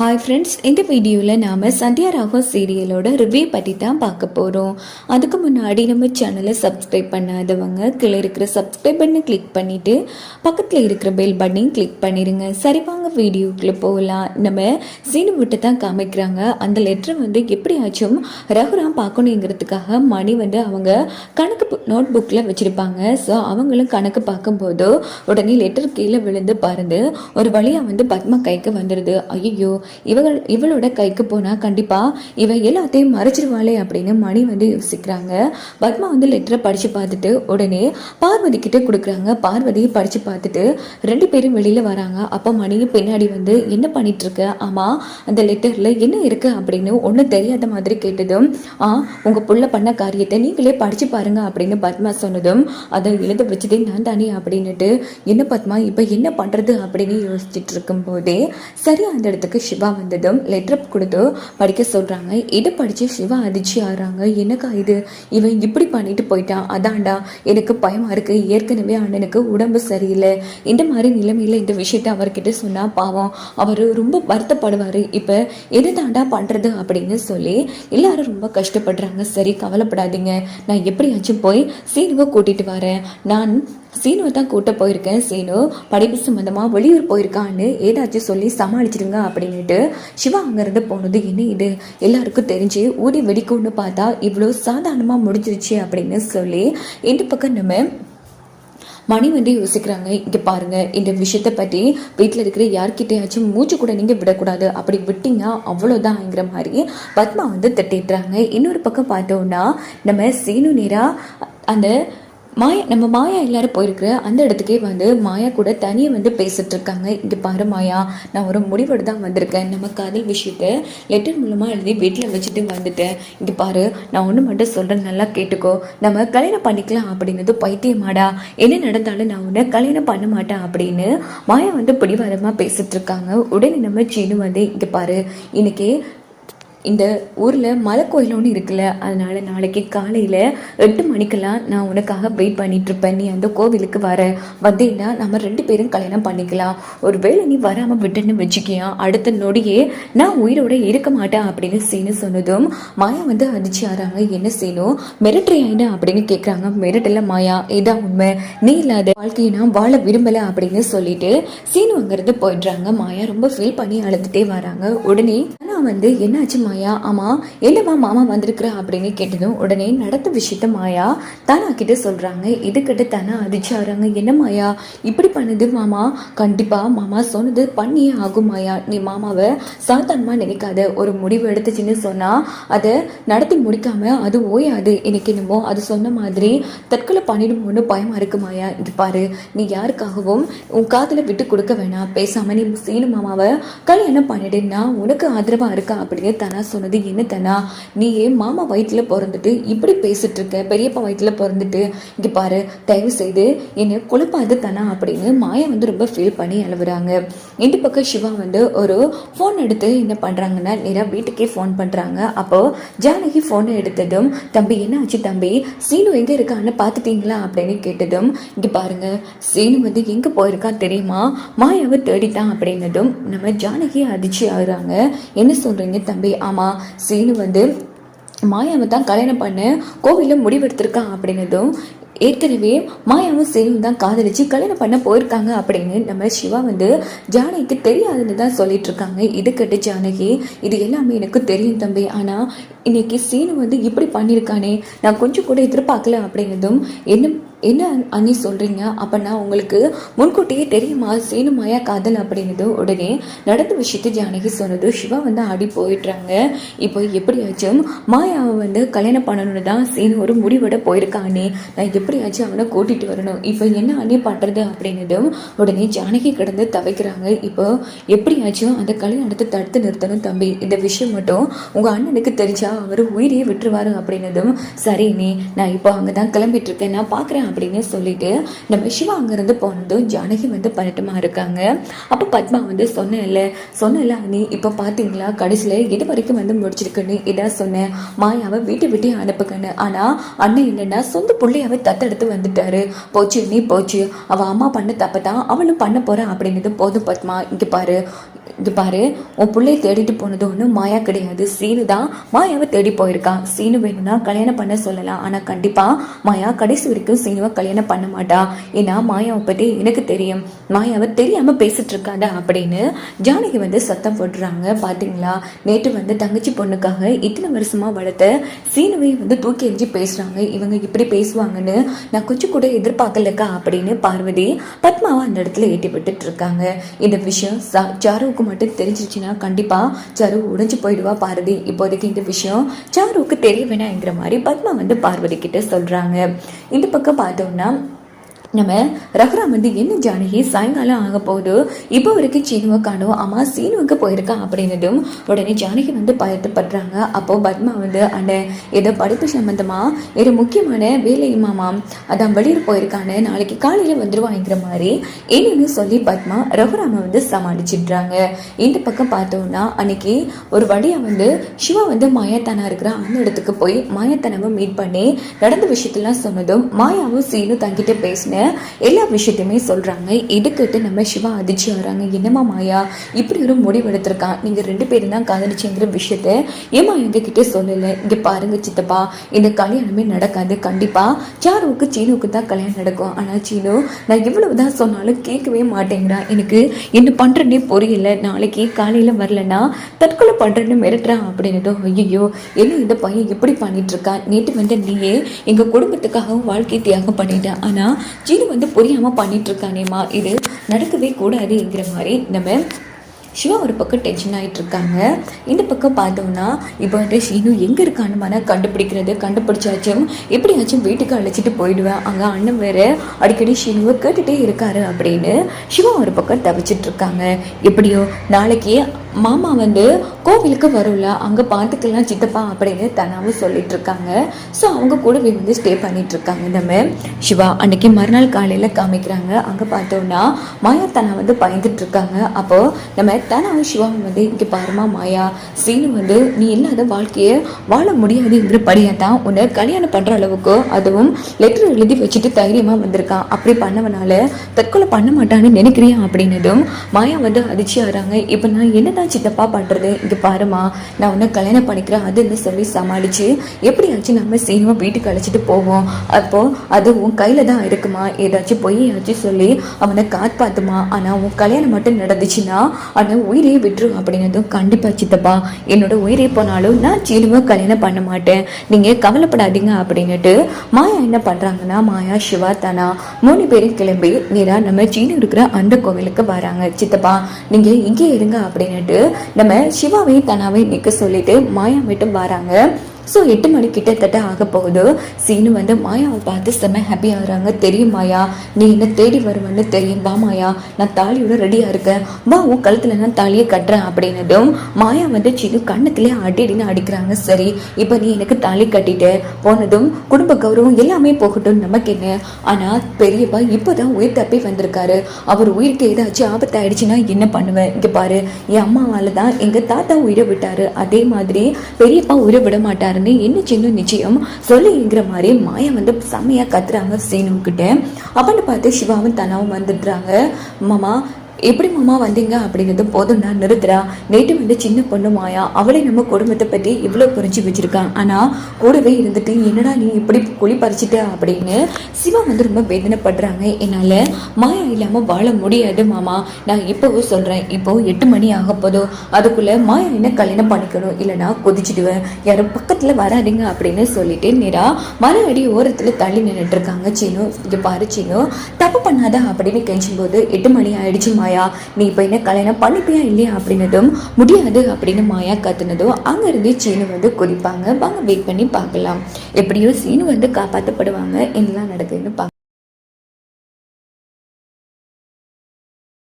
Hi friends இந்த வீடியோவில் நாம் சந்தியா ராகவ் சீரியலோட ரிவ்யூ பற்றி தான் பார்க்க போகிறோம் அதுக்கு முன்னாடி நம்ம சேனலை சப்ஸ்கிரைப் பண்ணாதவங்க கீழே இருக்கிற சப்ஸ்கிரைப் பண்ணி கிளிக் பண்ணிவிட்டு பக்கத்தில் இருக்கிற பெல் பட்டனையும் கிளிக் பண்ணிடுங்க சரி வாங்க வீடியோக்குள்ளே போகலாம். நம்ம சீனு விட்டு தான் காமிக்கிறாங்க. அந்த லெட்டரை வந்து எப்படியாச்சும் ரகுராம் பார்க்கணுங்கிறதுக்காக மணி வந்து அவங்க கணக்கு நோட் புக்கில் வச்சுருப்பாங்க. ஸோ அவங்களும் கணக்கு பார்க்கும்போது உடனே லெட்டர் கீழே விழுந்து பறந்து ஒரு வழியாக வந்து பத்மா கைக்கு வந்துடுது ஐயோ இவள் இவளோட கைக்கு போனால் கண்டிப்பாக இவ எல்லாத்தையும் மறைச்சிருவாளே அப்படின்னு மணி வந்து யோசிக்கிறாங்க. பத்மா வந்து லெட்டரை படித்து பார்த்துட்டு உடனே பார்வதி கிட்ட கொடுக்குறாங்க. பார்வதி படித்து பார்த்துட்டு ரெண்டு பேரும் வெளியில் வராங்க. அப்போ மணியும் பின்னாடி வந்து என்ன பண்ணிட்டு இருக்க ஆமாம் அந்த லெட்டரில் என்ன இருக்குது அப்படின்னு ஒன்றும் தெரியாத மாதிரி கேட்டதும் ஆ உங்கள் புள்ள பண்ண காரியத்தை நீங்களே படித்து பாருங்க அப்படின்னு பத்மா சொன்னதும் அதை எழுத வச்சதே நான் தானே அப்படின்னுட்டு என்ன பத்மா இப்போ என்ன பண்ணுறது அப்படின்னு யோசிச்சுட்டு இருக்கும்போதே சரி அந்த இடத்துக்கு சிவா வந்ததும் லெட்டர் கொடுத்து படிக்க சொல்கிறாங்க இதை படித்து சிவா அதிர்ச்சி ஆகிறாங்க என்னக்கா இது? இவன் இப்படி பண்ணிட்டு போயிட்டான் அதான்டா எனக்கு பயமாக இருக்குது ஏற்கனவே அண்ணனுக்கு உடம்பு சரியில்லை. இந்த மாதிரி நிலைமையில் இந்த விஷயத்த அவர்கிட்ட சொன்னால் பாவம். அவர் ரொம்ப வருத்தப்படுவார். இப்போ எது தாண்டா பண்ணுறது அப்படின்னு சொல்லி எல்லாரும் ரொம்ப கஷ்டப்படுறாங்க. சரி கவலைப்படாதீங்க. நான் எப்படியாச்சும் போய் சீனுவை கூட்டிகிட்டு வரேன். நான் சீனுவை தான் கூட்ட போயிருக்கேன் சீனு. படிப்பு சம்மந்தமாக வெளியூர் போயிருக்கான்னு ஏதாச்சும் சொல்லி சமாளிச்சிடுங்க அப்படின்ட்டு சிவா அங்கேருந்து போனது என்ன இது? எல்லாருக்கும் தெரிஞ்சு ஊதி வெடிக்கும்னு பார்த்தா இவ்வளோ சாதாரணமாக முடிஞ்சிருச்சு அப்படின்னு சொல்லி இந்த பக்கம் நம்ம மணி வந்து யோசிக்கிறாங்க. இங்கே பாருங்கள் இந்த விஷயத்தை பற்றி வீட்டில் இருக்கிற யார்கிட்டயாச்சும் மூச்சு கூட நீங்கள் விடக்கூடாது. அப்படி விட்டீங்க அவ்வளோதான்ங்கிற மாதிரி பத்மா வந்து திட்டிடுறாங்க. இன்னொரு பக்கம் பார்த்தோன்னா நம்ம சீனு நேராக அந்த மாயா நம்ம மாயா எல்லாரும் போயிருக்கிற அந்த இடத்துக்கே வந்து மாயா கூட தனியாக வந்து பேசிட்டு இருக்காங்க. இங்கே பாரு மாயா நான் ஒரு முடிவோடு தான் வந்திருக்கேன். நம்ம காதல் விஷயத்த லெட்டர் மூலமாக எழுதி வீட்டில் வச்சுட்டு வந்துட்டேன். இங்கே பாரு நான் ஒன்று மட்டும் சொல்கிறேன் நல்லா கேட்டுக்கோ. நம்ம கல்யாணம் பண்ணிக்கலாம் அப்படின்னது பைத்தியமாடா. என்ன நடந்தாலும் நான் உன்னை கல்யாணம் பண்ண மாட்டேன் அப்படின்னு மாயா வந்து பிடிவாதமாக பேசிட்டு இருக்காங்க. உடனே நம்ம சீனு வந்து இங்கே பாரு இன்னைக்கு இந்த ஊரில் மலை கோயில் ஒன்று இருக்குல்ல அதனால் நாளைக்கு காலையில் எட்டு மணிக்கெல்லாம் நான் உனக்காக வெயிட் பண்ணிகிட்ருப்பேன் நீ அந்த கோவிலுக்கு வர. வந்தீங்கன்னா நம்ம ரெண்டு பேரும் கல்யாணம் பண்ணிக்கலாம். ஒரு வேளை நீ வராமல் விட்டுன்னு வச்சுக்கியா? அடுத்த நொடியே நான் உயிரோட இருக்க மாட்டேன் அப்படின்னு சீனு சொன்னதும் மாயா வந்து அடிச்சு ஆறாங்க என்ன செய்யணும் மிரட்டுறியாயினா அப்படின்னு கேட்குறாங்க மிரட்டல மாயா. இதான் உண்மை. நீ இல்லாத வாழ்க்கையை நான் வாழ விரும்பலை அப்படின்னு சொல்லிட்டு சீனு அங்கேருந்து போயிடுறாங்க. மாயா ரொம்ப ஃபீல் பண்ணி அழுதுகிட்டே வராங்க. உடனே நான் வந்து என்னாச்சு மாயா? ஆமா என்னவா மாமா வந்திருக்கிற? அப்படின்னு கேட்டதும் உடனே நடந்த விஷயத்த மாயா தானா கிட்ட சொல்றாங்க. இதுக்கிட்ட தானே அதிர்ச்சி என்ன மாயா? இப்படி பண்ணுது மாமா? கண்டிப்பாக மாமா சொன்னது பண்ணியே ஆகும் மாயா. நீ மாமாவை சாதாரணமா நினைக்காத. ஒரு முடிவு எடுத்துச்சுன்னு சொன்னா அதை நடத்தி முடிக்காம அது ஓயாது. எனக்கு என்னமோ அது சொன்ன மாதிரி தற்கொலை பண்ணிடுமோன்னு பயமா இருக்கு மாயா. இது பாரு நீ யாருக்காகவும் உன் காதில் விட்டு கொடுக்க வேணாம். பேசாமல் நீ சீனு மாமாவை கல்யாணம் பண்ணிடுன்னா உனக்கு ஆதரவாக ஆதரவா இருக்கா அப்படின்னு தனா சொன்னது என்ன தனா நீ ஏன் மாமா வயிற்றுல பிறந்துட்டு இப்படி பேசிட்டு இருக்க பெரியப்பா வயிற்றுல பிறந்துட்டு இங்க பாரு தயவு செய்து என்னை குழப்பாது தனா அப்படின்னு மாயா வந்து ரொம்ப ஃபீல் பண்ணி அழுவுறாங்க. இந்த பக்கம் சிவா வந்து ஒரு ஃபோன் எடுத்து என்ன பண்றாங்கன்னா நேராக வீட்டுக்கே ஃபோன் பண்றாங்க. அப்போ ஜானகி ஃபோனை எடுத்ததும் தம்பி என்ன ஆச்சு தம்பி? சீனு எங்க இருக்கான்னு பார்த்துட்டீங்களா அப்படின்னு கேட்டதும் இங்கே பாருங்க சீனு வந்து எங்கே போயிருக்கா தெரியுமா? மாயாவை தேடித்தான் அப்படின்னதும் நம்ம ஜானகி அதிர்ச்சி ஆகுறாங்க. என்ன சொல்றீங்க தம்பி. ஆமாம் சீனு வந்து மாயாவை தான் கல்யாணம் பண்ண கோவிலில் முடிவெடுத்திருக்கான் அப்படின்னதும் ஏற்கனவே மாயாவும் சீனும் தான் காதலிச்சு கல்யாணம் பண்ண போயிருக்காங்க அப்படின்னு நம்ம சிவா வந்து ஜானகிக்கு தெரியாதுன்னு தான் சொல்லிட்டு இருக்காங்க. இது கட்டு ஜானகி இது எல்லாமே எனக்கு தெரியும் தம்பி. ஆனால் இன்னைக்கு சீனு வந்து இப்படி பண்ணியிருக்கானே நான் கொஞ்சம் கூட எதிர்பார்க்கல அப்படின்னதும் என்ன என்ன அண்ணி சொல்கிறீங்க அப்படின்னா உங்களுக்கு முன்கூட்டியே தெரியுமா? சீனு மாயா காதல் அப்படின்னது உடனே நடந்த விஷயத்தை ஜானகி சொன்னது. சிவா வந்து ஆடி போயிடுறாங்க. இப்போ எப்படியாச்சும் மாயாவை வந்து கல்யாணம் பண்ணணும்னு தான் சீனு ஒரு முடிவோட போயிருக்கானே நான் எப்படியாச்சும் அவனை கூட்டிகிட்டு வரணும். இப்போ என்ன அண்ணி பண்ணுறது அப்படின்னதும் உடனே ஜானகி கிடந்து தவைக்கிறாங்க. இப்போ எப்படியாச்சும் அந்த கல்யாணத்தை தடுத்து நிறுத்தணும் தம்பி. இந்த விஷயம் மட்டும் உங்கள் அண்ணனுக்கு தெரிஞ்சா அவர் உயிரையே விட்டுருவாரு அப்படின்னதும் சரி நீ நான் இப்போ அங்கே தான் கிளம்பிட்டு இருக்கேன். நான் பார்க்குறேன் அப்படின்னு சொல்லிட்டு நம்ம சிவா அங்கேருந்து போனதும் ஜானகி வந்து பதட்டமாக இருக்காங்க. அப்போ பத்மா வந்து சொன்னேன்ல சொன்னல நீ இப்போ பார்த்தீங்களா கடைசியில் இது வரைக்கும் வந்து முடிச்சிருக்குன்னு இதான் சொன்னேன். மாயாவை வீட்டை விட்டு அனுப்புக்கன்னு ஆனால் அண்ணன் என்னென்னா சொந்த பிள்ளையாவை தத்தெடுத்து வந்துட்டாரு. போச்சு நீ போச்சு. அவள் அம்மா பண்ண தப்பை தான் அவளும் பண்ண போகிறான் அப்படின்னது போதும் பத்மா. இங்கே பாரு இங்கே பாரு உன் பிள்ளைய தேடிட்டு போனது ஒன்றும் மாயா கிடையாது. சீனு தான் மாயாவை தேடி போயிருக்கான் சீனு வேணும்னா கல்யாணம் பண்ண சொல்லலாம். ஆனால் கண்டிப்பாக மாயா கடைசி வரைக்கும் சீனு சீனுவை கல்யாணம் பண்ண மாட்டா. ஏன்னா மாயாவை பற்றி எனக்கு தெரியும். மாயாவை தெரியாமல் பேசிட்டு இருக்காத அப்படின்னு ஜானகி வந்து சத்தம் போடுறாங்க பார்த்தீங்களா நேற்று வந்து தங்கச்சி பொண்ணுக்காக இத்தனை வருஷமாக வளர்த்த சீனவை வந்து தூக்கி எரிஞ்சு பேசுகிறாங்க இவங்க இப்படி பேசுவாங்கன்னு நான் கொஞ்சம் கூட எதிர்பார்க்கலக்கா அப்படின்னு பார்வதி பத்மாவை அந்த இடத்துல ஏட்டி விட்டுட்டு இருக்காங்க. இந்த விஷயம் சா- சாருவுக்கு மட்டும் தெரிஞ்சிருச்சுன்னா கண்டிப்பாக சாரு உடைஞ்சு போயிடுவா பார்வதி இப்போதைக்கு இந்த விஷயம் சாருவுக்கு தெரிய வேணாங்கிற மாதிரி பத்மா வந்து பார்வதி கிட்ட சொல்கிறாங்க இந்த பக்கம் பார்த்தோம்னா நம்ம ரகுராம் வந்து என்ன ஜானகி சாயங்காலம் ஆக போகுது? இப்போ வரைக்கும் சீனுவை காணும். அம்மா சீனுவுக்கு போயிருக்கான் அப்படின்னதும் உடனே ஜானகி வந்து பயத்தப்படுறாங்க அப்போ பத்மா வந்து அந்த ஏதோ படிப்பு சம்மந்தமா ஏதோ முக்கியமான வேலையுமாமா அதான் வெளியூர் போயிருக்கானு. நாளைக்கு காலையில் வந்துருவாங்கிற மாதிரி. என்னன்னு சொல்லி பத்மா ரகுராமை வந்து சமாளிச்சிடுறாங்க. இந்த பக்கம் பார்த்தோம்னா அன்னைக்கு ஒரு வழியா வந்து சிவா வந்து மாயாத்தானா இருக்கிற அந்த இடத்துக்கு போய் மாயாத்தானாவை மீட் பண்ணி நடந்த விஷயத்தெல்லாம் சொன்னதும் மாயாவும் சீனும் தங்கிட்டு பேசின எல்லா விஷயத்தையுமே சொல்றாங்க. இதுக்கிட்ட நம்ம சிவா அதிர்ச்சி வராங்க என்னம்மா மாயா? இப்படி ஒரு முடிவு எடுத்திருக்கான் நீங்க ரெண்டு பேரும் தான் காதலிச்சுங்கிற விஷயத்த ஏமா எங்ககிட்ட சொல்லலை? இங்கே பாருங்க சித்தப்பா இந்த கல்யாணமே நடக்காது. கண்டிப்பா சாருவுக்கு சீனுவுக்கு தான் கல்யாணம் நடக்கும். ஆனால் சீனு நான் இவ்வளவுதான் சொன்னாலும் கேட்கவே மாட்டேங்கிறான் எனக்கு என்ன பண்ணுறேன்னே புரியல. நாளைக்கு காலையில் வரலன்னா தற்கொலை பண்ணுறேன்னு மிரட்டுறான் அப்படின்னுட்டு ஐயோ என்ன இந்த பையன் இப்படி பண்ணிட்டு இருக்கான் நேற்று வந்து நீயே எங்கள் குடும்பத்துக்காகவும் வாழ்க்கை தியாகம் பண்ணிட்டேன் ஆனால் ஜீனு வந்து புரியாமல் பண்ணிகிட்ருக்கானேம்மா இது நடக்கவே கூடாதுங்கிற மாதிரி நம்ம சிவா ஒரு பக்கம் டென்ஷன் ஆகிட்டு இருக்காங்க இந்த பக்கம் பார்த்தோம்னா இப்போ வந்து ஷீனு எங்கே இருக்கான்னு மன கண்டுபிடிக்கிறது கண்டுபிடிச்சாச்சும் எப்படியாச்சும் வீட்டுக்கு அழைச்சிட்டு போயிடுவேன். அங்கே அண்ணன் வேறு அடிக்கடி ஷீனுவை கேட்டுகிட்டே இருக்காரு அப்படின்னு சிவா ஒரு பக்கம் தவிச்சிட்டு இருக்காங்க எப்படியோ நாளைக்கு மாமா வந்து கோவிலுக்கு வரும்ல அங்கே பார்த்துக்கலாம் சித்தப்பா அப்படின்னு தனாவும் சொல்லிட்டு இருக்காங்க. ஸோ அவங்க கூடவே வந்து ஸ்டே பண்ணிட்டு இருக்காங்க நம்ம. சிவா அன்னைக்கு மறுநாள் காலையில் காமிக்கிறாங்க. அங்கே பார்த்தோம்னா மாயா தனா வந்து பயந்துட்டு இருக்காங்க. அப்போ நம்ம தனாவும் சிவாவும் வந்து இங்கே பாருமா மாயா சீனு வந்து நீ இல்லாத வாழ்க்கையை வாழ முடியாதுங்கிற படியாக தான் உன்னை கல்யாணம் பண்ணுற அளவுக்கு அதுவும் லெட்டர் எழுதி வச்சுட்டு தைரியமாக வந்திருக்கான் அப்படி பண்ணவனால தற்கொலை பண்ண மாட்டான்னு நினைக்கிறியா? அப்படின்னதும் மாயா வந்து அதிர்ச்சி ஆகிறாங்க. இப்போ நான் என்ன என்னடா சித்தப்பா பண்ணுறது இங்கே பாருமா நான் உன்னை கல்யாணம் பண்ணிக்கிறேன். அதுன்னு சொல்லி சமாளித்து எப்படியாச்சும் நம்ம சீனுவை வீட்டுக்கு அழைச்சிட்டு போவோம். அப்போது அது உன் கையில் தான் இருக்குமா? ஏதாச்சும் பொய்யாச்சும் சொல்லி அவனை காப்பாத்துமா? ஆனால் உன் கல்யாணம் மட்டும் நடந்துச்சுன்னா அவனை உயிரையே விட்டுரும் அப்படின்னதும் கண்டிப்பாக சித்தப்பா. என்னோட உயிரே போனாலும் நான் சீனுவை கல்யாணம் பண்ண மாட்டேன். நீங்கள் கவலைப்படாதீங்க அப்படின்னுட்டு மாயா என்ன பண்ணுறாங்கன்னா மாயா சிவா தனா மூணு பேரும் கிளம்பி நேராக நம்ம சீனு இருக்கிற அந்த கோவிலுக்கு வராங்க. சித்தப்பா நீங்கள் இங்கே இருங்க அப்படின்னுட்டு நம்ம சிவாவை தனாவை நிற்க சொல்லிட்டு மாயா மட்டும் வராங்க. ஸோ எட்டு மணி கிட்டத்தட்ட ஆக போகுது. சீனு வந்து மாயாவை பார்த்து செம்ம ஹாப்பி ஆகுறாங்க தெரியும் மாயா. நீ என்ன தேடி வருவேன்னு தெரியும். வா மாயா. நான் தாலியோட ரெடியாக இருக்கேன். வா உன் கழுத்தில் நான் தாலியை கட்டுறேன் அப்படின்னதும் மாயா வந்து சீனு கண்ணத்திலே அடி அடின்னு அடிக்கிறாங்க. சரி இப்போ நீ எனக்கு தாலி கட்டிட்டு போனதும் குடும்ப கௌரவம் எல்லாமே போகட்டும் நமக்கு என்ன? ஆனால் பெரியப்பா இப்போ தான் உயிர் தப்பி வந்திருக்காரு. அவர் உயிருக்கு ஏதாச்சும் ஆபத்து ஆயிடுச்சுன்னா என்ன பண்ணுவேன்? இங்கே பாரு. என் அம்மாவால் தான் எங்கள் தாத்தா உயிரை விட்டார். அதே மாதிரி பெரியப்பா உயிரை விட மாட்டார். மாட்டாருன்னு என்ன சின்ன நிச்சயம்? சொல்லிங்கிற மாதிரி மாயா வந்து செம்மையா கத்துறாங்க சீனுக்கிட்ட. அப்படின்னு பார்த்து சிவாவும் தனாவும் வந்துடுறாங்க. மாமா எப்படி மாமா வந்தீங்க அப்படிங்கிறது போதும் நான் நிறுத்துறா. நேற்று வந்து சின்ன பொண்ணு மாயா அவளை நம்ம குடும்பத்தை பற்றி இவ்வளோ புரிஞ்சு வச்சுருக்கான் ஆனால் கூடவே இருந்துட்டு என்னடா நீ இப்படி குழி பறிச்சிட்ட? அப்படின்னு சிவா வந்து ரொம்ப வேதனைப்படுறாங்க. என்னால் மாயா இல்லாமல் வாழ முடியாது மாமா. நான் இப்போவும் சொல்கிறேன் இப்போ எட்டு மணி ஆக போதும் அதுக்குள்ளே மாயா என்ன கல்யாணம் பண்ணிக்கணும்? இல்லைனா கொதிச்சிடுவேன். யாரும் பக்கத்தில் வராதீங்க அப்படின்னு சொல்லிட்டு நேரா மர அடி ஓரத்தில் தள்ளி நின்றுட்டு இருக்காங்க. சீனு இங்கே பாரு சீனு தப்பு பண்ணாத அப்படின்னு கெஞ்சும்போது எட்டு மணி ஆயிடுச்சு மாயா நீ இப்போ என்ன கல்யாணம் பண்ணிப்பியா இல்லையா? அப்படின்னதும் முடியாது அப்படின்னு மாயா கத்துனதும் அங்கேருந்து சீனு வந்து குதிப்பாங்க. வாங்க வெயிட் பண்ணி பார்க்கலாம். எப்படியோ சீனு வந்து காப்பாற்றப்படுவாங்க என்னெல்லாம் நடக்குதுன்னு பார்க்க